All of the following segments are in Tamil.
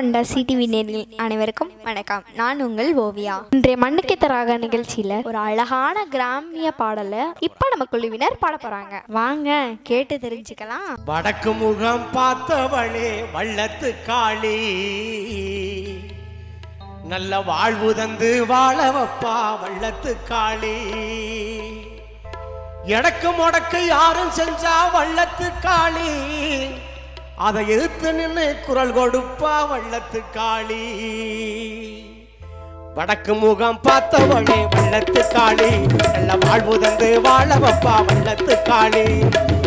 கொண்ட சிடிவி நேரில் அனைவருக்கும் வணக்கம். நான் உங்கள் ஓவியா. இன்றைய மண்ணுக்கு தராக நிகழ்ச்சியில ஒரு அழகான கிராமிய பாடலை இப்ப நம்ம குழுவினர் பாட போறாங்க. வாங்க கேட்டு தெரிஞ்சுக்கலாம். வடக்கு முகம் பார்த்தவளே வள்ளத்து காளி. நல்ல வாழ்வு தந்து வாழ வப்பா வள்ளத்து காளி. எடக்கு முடக்கு யாரும் செஞ்சா வள்ளத்து காளி. அதை எதிர்த்து நின்று குரல் கொடுப்பா வள்ளத்து காளி. வடக்கு முகம் பார்த்தவளே வள்ளத்து காளி. நல்ல வாழ்வு தந்து வாழ வப்பா வள்ளத்து காளி.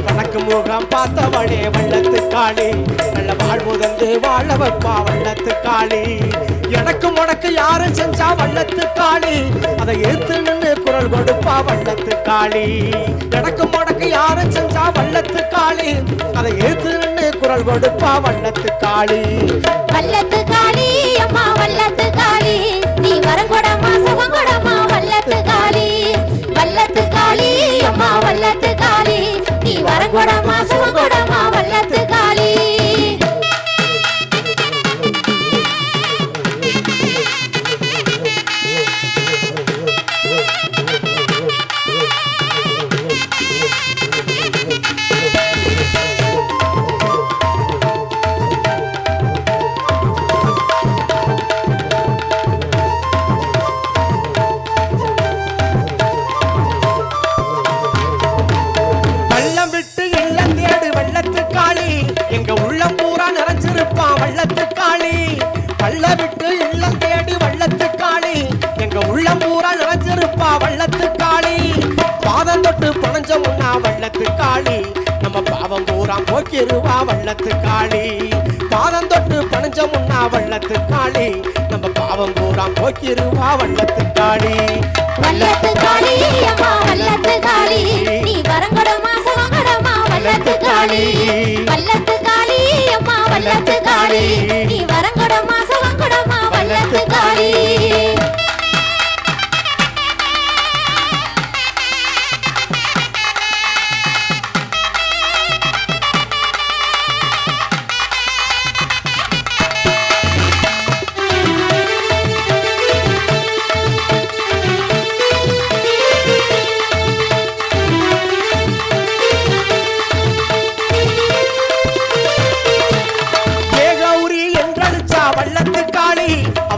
வடக்கு முகம் பார்த்தவளே வள்ளத்து காளி. நல்ல வாழ்வு தந்து வாழ வப்பா வள்ளத்து காளி. எனக்கு முடக்கு யாரும் செஞ்சா வள்ளத்து காளி. அதை எடுத்து நின்று குரல் கொடுப்பா வள்ளத்து காளி. எனக்கு முடக்கு யாரும் செஞ்சா வள்ளத்து காளி. அதை எடுத்து குரல் கொடுப்பா வல்லத்து காளி. வல்லத்து காளி அம்மா வல்லத்து நிறைஞ்சிருப்பான் வள்ளத்து காளி பள்ள விட்டு இல்லம் தேடி வள்ளத்து காளி எங்க உள்ளம் பூரா நிறைஞ்சிருப்பா வள்ளத்து காளி பாதம் தொட்டு பணஞ்ச முன்னா வள்ளத்து காளி நம்ம பாவம் பூரா போக்கிருவா வள்ளத்து காளி பாதம் தொட்டு பணஞ்ச முன்னா வள்ளத்து காளி நம்ம பாவம் பூரா போக்கிருவா வள்ளத்து காளி வல்லத்து காளி காளி நீ வரங்கடமா சுகங்கொடமா வல்லத்து காளி அம்மா காளி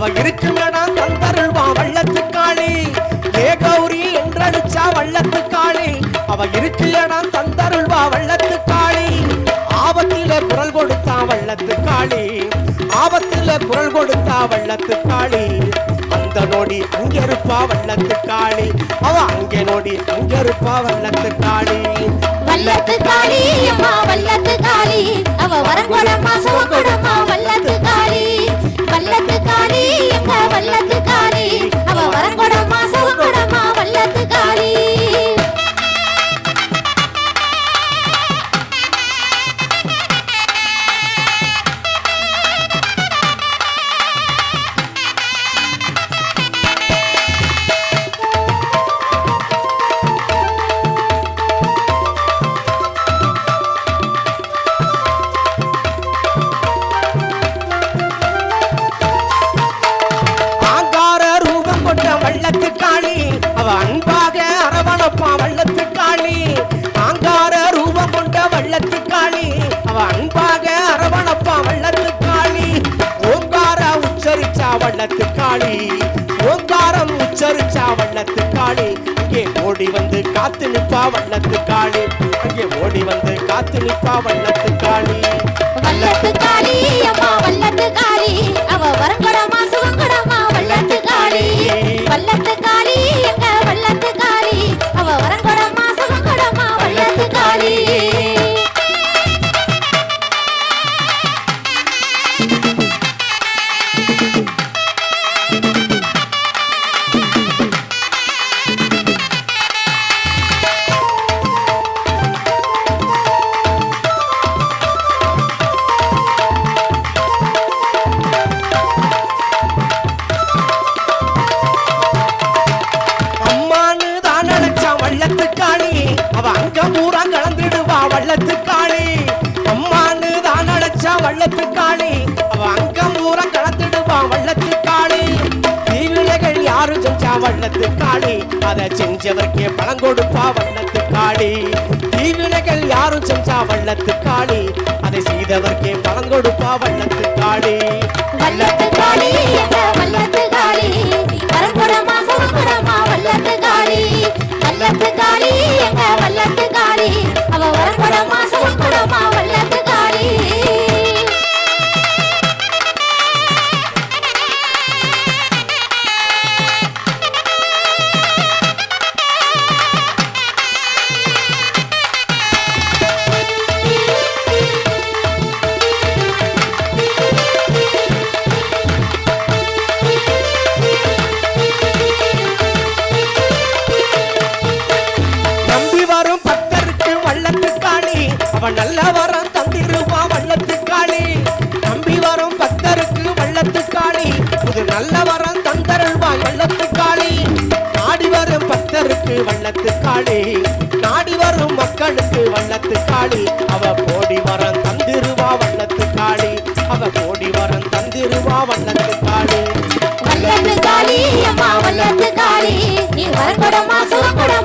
அவ இருக்குங்கடா தந்தருள்வா வள்ளத்து காளி ஏ கௌரி என்றடிச்சா வள்ளத்து காளி அவ இருக்குங்கடா தந்தருள்வா வள்ளத்து காளி ஆபத்தில குரல் கொடுத்தா வள்ளத்து காளி ஆபத்தில குரல் கொடுத்தா வள்ளத்து காளி அந்த நோடி அங்க இருப்பா வள்ளத்து காளி அவ அங்கே நோடி அங்க இருப்பா வள்ளத்து ரூபம் கொண்ட வள்ளத்து காளி அவ அன்பாக அரவணப்பா வள்ளத்து காளி ஆங்கார ரூபம் கொண்ட வள்ளத்து காளி அவ அன்பாக அரவணப்பா வள்ளத்து காளி ஓங்கார உச்சரிச்சா வள்ளத்து காளி ஓங்காரம் உச்சரிச்சா வள்ளத்து காளி அங்கே ஓடி வந்து காத்து நிப்பா வள்ளத்து காளி அங்கே ஓடி வந்து காத்து நிப்பா வள்ளத்து காளி வள்ளத்து காளி வள்ளத்துக்காளி. அங்கம் பூரா கலத்திடுவான் வள்ளத்துக்காளி. தீவினைகள் யாரும் செஞ்சா வள்ளத்துக்காளி. அதை செஞ்சவர்க்கே பணம் கொடுப்பா வள்ளத்துக்காளி. தீவினைகள் யாரும் செஞ்சா வள்ளத்துக்காளி. அதை செய்தவர்க்கே பணம் கொடுப்பா வள்ளத்துக்காளி. வள்ளத்துக்காளி வள்ளத்துக்காளி. பரம்பரமா சரம்பரமா வள்ளத்துக்காளி. வள்ளத்துக்காளி வள்ளத்துக்காளி. அவ வரம்பரமா அவன் நல்ல வரம் தந்திருப்பான் வள்ளத்துக்காளி நம்பி வரும் பக்தருக்கு வள்ளத்துக்காளி. இது நல்ல வரம் தந்தருள்வா வள்ளத்துக்காளி. நாடி வரும் பக்தருக்கு வள்ளத்துக்காளி. நாடி வரும் மக்களுக்கு வள்ளத்துக்காளி. அவ போடி வரம் தந்திருவா வள்ளத்துக்காளி. அவ கோடி வரம் தந்திருவா வள்ளத்துக்காளி. வள்ளத்துக்காளி அம்மா வள்ளத்துக்காளி. நீ வரப்படமா சொல்லப்படமா?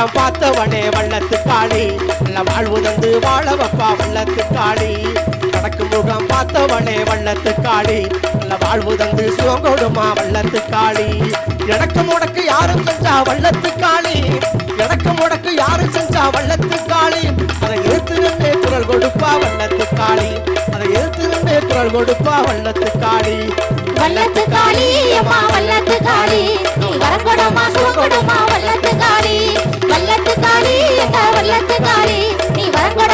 எனக்கு பார்த்தவனே வள்ளத்து காளி நல்ல வாழ்வு தந்து வாழ வப்பா வள்ளத்து காளி கணக்கு முகம் பார்த்தவனே வள்ளத்து காளி நல்ல வாழ்வு தந்து சுகங்கொடுமா வள்ளத்து காளி எனக்கு முடக்கு யாரும் செஞ்சா வள்ளத்து காளி. எனக்கு முடக்கு யாரும் செஞ்சா வள்ளத்து காளி. அதை எழுத்து நின்றே குரல் கொடுப்பா வள்ளத்து காளி. அதை எழுத்து நின்றே குரல் கொடுப்பா வள்ளத்து காளி. வல்லத்து காளி அம்மா வல்லத்து காளி. நீ வரங்குடமா சவங்குடமா வல்லத்து காளி. வல்லத்து காளி எங்க வல்லத்து காளி. நீ வரக்கூட